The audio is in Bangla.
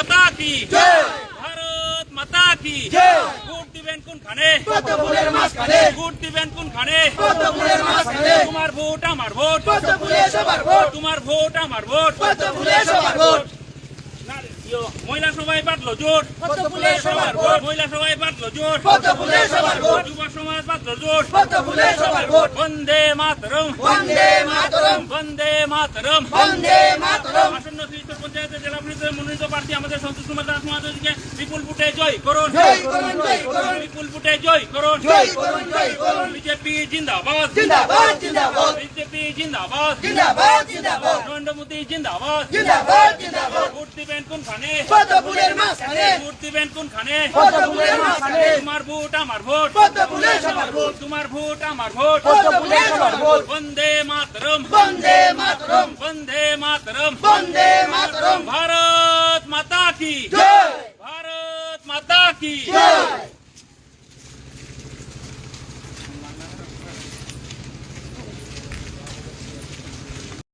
মাতা কি? ভারত মাতা কি? ভোট দিবেন ফুলের মাঝখানে ভোট দিবেন ফুলের মাঝখানে তোমার ভোট আমার ভোট। তোমার ভোট আমার ভোট। মহিলা সবাই বাঁধলো জোট মহিলা সবাই বাঁধলো জোট যুব সমাজ বাঁধলো জোট বন্দে মাতরম। বন্দে মাতরম। বন্দে মাতরম। বন্দে মাতরম। আসন্ন ত্রিস্তর পঞ্চায়েতে জেলা পরিষদের মনোনীত প্রার্থী আমাদের সন্তোষ কুমার দাস মহাদয়কে বিপুল ভোটে জয় করুন। জয় করুন জয় করুন। বিপুল ভোটে জয় করুন। জয় করুন জয় করুন। বিজেপি জিন্দাবাদ। জিন্দাবাদ জিন্দাবাদ। বিজেপি জিন্দাবাদ। জিন্দাবাদ জিন্দাবাদ। নরেন্দ্র মোদী জিন্দাবাদ। জিন্দাবাদ জিন্দাবাদ। ভোট দিবেন কোনখানে? পদ্ম ফুলের মাঝখানে। ভোট দিবেন কোনখানে? পদ্ম ফুলের মাঝখানে। তোমার ভোট আমার ভোট। পদ্ম ফুলে সবার ভোট। তোমার ভোট আমার ভোট। পদ্ম ফুলে সবার ভোট। বন্দে মাতরম। বন্দে মাতরম। বন্দে মাতরম। বন্দে মাতরম। ভারত মাতা কি? জয়। ভারত মাতা কি? জয়।